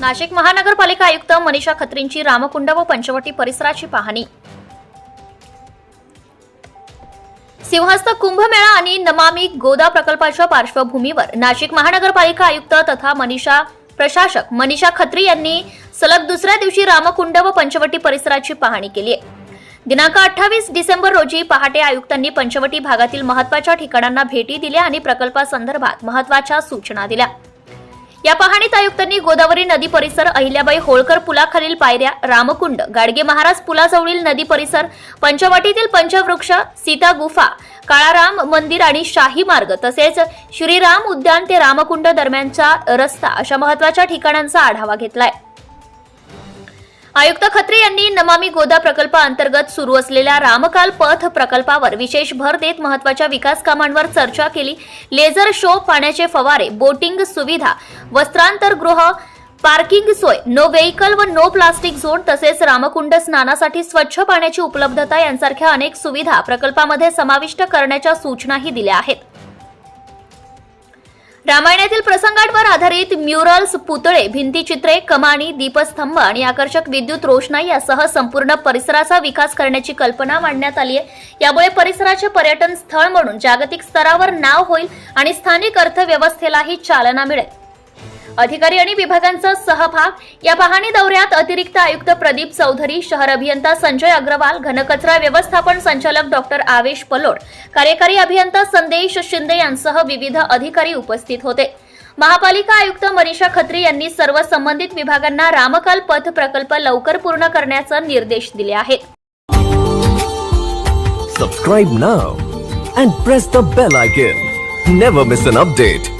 नाशिक महानगरपालिका आयुक्त मनीषा खत्रींची रामकुंड व पंचवटी परिसराची पाहणी. सिंहस्थ कुंभमेळा आणि नमामी गोदा प्रकल्पाच्या पार्श्वभूमीवर नाशिक महानगरपालिका आयुक्त तथा मनीषा प्रशासक मनीषा खत्री यांनी सलग दुसऱ्या दिवशी रामकुंड व पंचवटी परिसराची पाहणी केली आहे. दिनांक अठ्ठावीस डिसेंबर रोजी पहाटे आयुक्तांनी पंचवटी भागातील महत्त्वाच्या ठिकाणांना भेटी दिल्या आणि प्रकल्पासंदर्भात महत्त्वाच्या सूचना दिल्या. या पाहणीत आयुक्तांनी गोदावरी नदी परिसर अहिल्याबाई होळकर पुलाखालील पायऱ्या रामकुंड गाडगे महाराज पुलाजवळील नदी परिसर पंचवटीतील पंचवृक्ष सीता गुफा काळाराम मंदिर आणि शाही मार्ग तसेच श्रीराम उद्यान ते रामकुंड दरम्यानचा रस्ता अशा महत्त्वाच्या ठिकाणांचा आढावा घेतलाय. आयुक्त खत्रे यांनी नमामी गोदा प्रकल्पाअंतर्गत सुरू असलेल्या रामकाल पथ प्रकल्पावर विशेष भर देत महत्त्वाच्या विकास कामांवर चर्चा केली. लेझर शो पाण्याचे फवारे बोटिंग सुविधा वस्त्रांतरगृह पार्किंग सोय नो व्हेकल व नो प्लास्टिक झोन तसेच रामकुंड स्नानासाठी स्वच्छ पाण्याची उपलब्धता यांसारख्या अनेक सुविधा प्रकल्पामध्ये समाविष्ट करण्याच्या सूचनाही दिल्या आहेत. रामायणातील प्रसंगांवर आधारित म्युरल्स पुतळे भिंतीचित्रे कमानी दीपस्तंभ आणि आकर्षक विद्युत रोषणाई यासह संपूर्ण परिसराचा विकास करण्याची कल्पना मांडण्यात आली आहे. यामुळे परिसराचे पर्यटन स्थळ म्हणून जागतिक स्तरावर नाव होईल आणि स्थानिक अर्थव्यवस्थेलाही चालना मिळेल. अधिकारी आणि विभागांचा सहभाग. या पाहणी दौऱ्यात अतिरिक्त आयुक्त प्रदीप चौधरी शहर अभियंता संजय अग्रवाल घनकचरा व्यवस्थापन संचालक डॉक्टर आवेश पलोड कार्यकारी अभियंता संदेश शिंदे यांसह विविध अधिकारी उपस्थित होते. महापालिका आयुक्त मनीषा खत्री यांनी सर्व संबंधित विभागांना रामकाल पथ प्रकल्प लवकर पूर्ण करण्याचे निर्देश दिले आहेत. Subscribe now and press the bell icon never miss an update